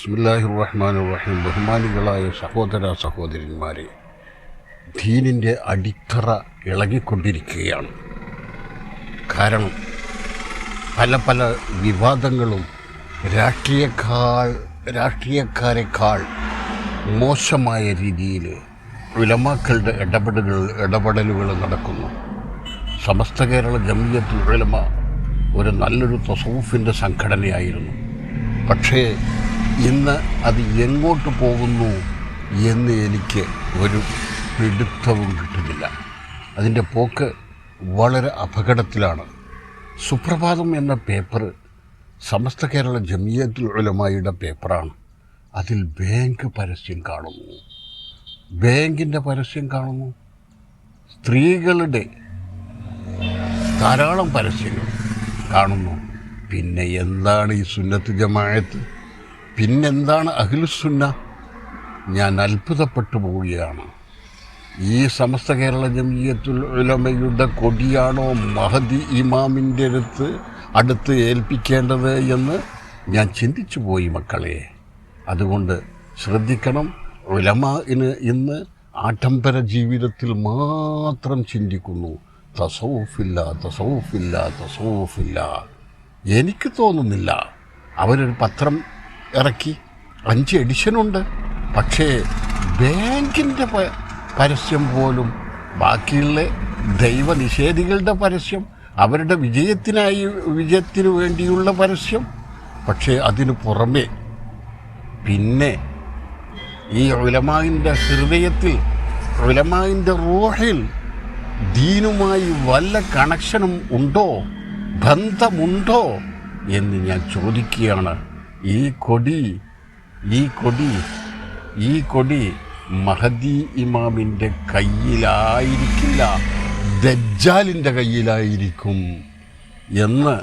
ബിസ്മില്ലാഹി റഹ്മാൻ റഹീം ബഹുമാനികളായ സഹോദര സഹോദരന്മാരെ ദീനിന്റെ അടിത്തറ ഇളകിക്കൊണ്ടിരിക്കുകയാണ്. കാരണം പല പല വിവാദങ്ങളും രാഷ്ട്രീയക്കാൾ രാഷ്ട്രീയക്കാരെക്കാൾ മോശമായ രീതിയിൽ ഉലമാക്കളുടെ ഇടപെടലുകൾ ഇടപെടലുകൾ നടക്കുന്നു. സമസ്ത കേരള ജമിയത്തുൽ ഉലമ ഒരു നല്ലൊരു തസൂഫിന്റെ സംഘടനയായിരുന്നു. പക്ഷേ ഇന്ന് അത് എങ്ങോട്ട് പോകുന്നു എന്ന് എനിക്ക് ഒരു പിടുത്തവും കിട്ടുന്നില്ല. അതിന്റെ പോക്ക് വളരെ അപകടത്തിലാണ്. സുപ്രഭാതം എന്ന പേപ്പർ സമസ്ത കേരള ജമിയത്തുൽ ഉലമായുടെ പേപ്പറാണ്. അതിൽ ബാങ്ക് പരസ്യം കാണുന്നു. ബാങ്കിന്റെ പരസ്യം കാണുന്നു. സ്ത്രീകളുടെ ധാരാളം പരസ്യങ്ങൾ കാണുന്നു. പിന്നെ എന്താണ് ഈ സുന്നത്ത് ജമാഅത്ത്? പിന്നെന്താണ് അഖിലുസുന്ന ഞാൻ അത്ഭുതപ്പെട്ടു പോവുകയാണ്. ഈ സമസ്ത കേരള ജമീയത്തുൽ ഉലമയുടെ കൊടിയാണോ മഹദി ഇമാമിന്റെ അടുത്ത് അടുത്ത് ഏൽപ്പിക്കേണ്ടത് എന്ന് ഞാൻ ചിന്തിച്ചു പോയി മക്കളെ. അതുകൊണ്ട് ശ്രദ്ധിക്കണം ഉലമാന് ഇന്ന് ആഡംബര ജീവിതത്തിൽ മാത്രം ചിന്തിക്കുന്നു. തസൗഫില്ല തസൗഫില്ല തസൗഫില്ല. എനിക്ക് തോന്നുന്നില്ല. അവരൊരു പത്രം ഇറക്കി. അഞ്ച് എഡിഷനുണ്ട് പക്ഷേ ബാങ്കിന്റെ പരസ്യം പോലും ബാക്കിയുള്ള ദൈവനിഷേധികളുടെ പരസ്യം അവരുടെ വിജയത്തിനായി വിജയത്തിന് വേണ്ടിയുള്ള പരസ്യം. പക്ഷേ അതിനു പുറമേ പിന്നെ ഈ ഉലമാവിന്റെ ഹൃദയത്തിൽ ഉലമാവിന്റെ റൂഹിൽ ദീനുമായി വല്ല കണക്ഷനും ഉണ്ടോ? ബന്ധമുണ്ടോ? എന്ന് ഞാൻ ചോദിക്കുകയാണ്. ഈ കൊടി ഈ കൊടി ഈ കൊടി മഹദി ഇമാമിന്റെ കയ്യിലായിരിക്കില്ല ദജ്ജാലിന്റെ കയ്യിലായിരിക്കും എന്ന്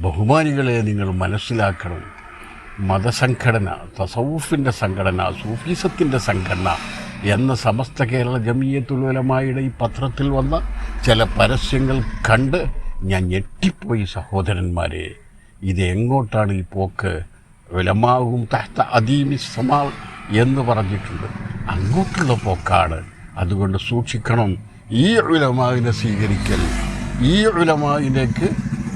ബഹുമാനികളെ നിങ്ങൾ മനസ്സിലാക്കണം. മതസംഘടന തസൗഫിന്റെ സംഘടന സൂഫീസത്തിന്റെ സംഘടന എന്ന സമസ്ത കേരള ജമീയത്തുലമായുടെ ഈ പത്രത്തിൽ വന്ന ചില പരസ്യങ്ങൾ കണ്ട് ഞാൻ ഞെട്ടിപ്പോയി സഹോദരന്മാരെ. ഇത് എങ്ങോട്ടാണ് ഈ പോക്ക്? വിലമാവും തഹ്ത അദീമി സമാൾ എന്ന് പറഞ്ഞിട്ടുണ്ട്. അങ്ങോട്ടുള്ള പോക്കാണ്. അതുകൊണ്ട് സൂക്ഷിക്കണം. ഈ ഉലമാവിനെ സ്വീകരിക്കൽ ഈ ഉലമാവിലേക്ക്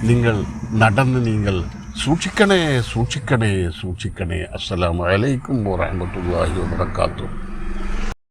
നിങ്ങൾ നടന്ന് നിങ്ങൾ സൂക്ഷിക്കണേ സൂക്ഷിക്കണേ സൂക്ഷിക്കണേ. അസ്സലാമലൈക്കും വറഹ്മത്തുള്ളാഹി വബറകാതുഹു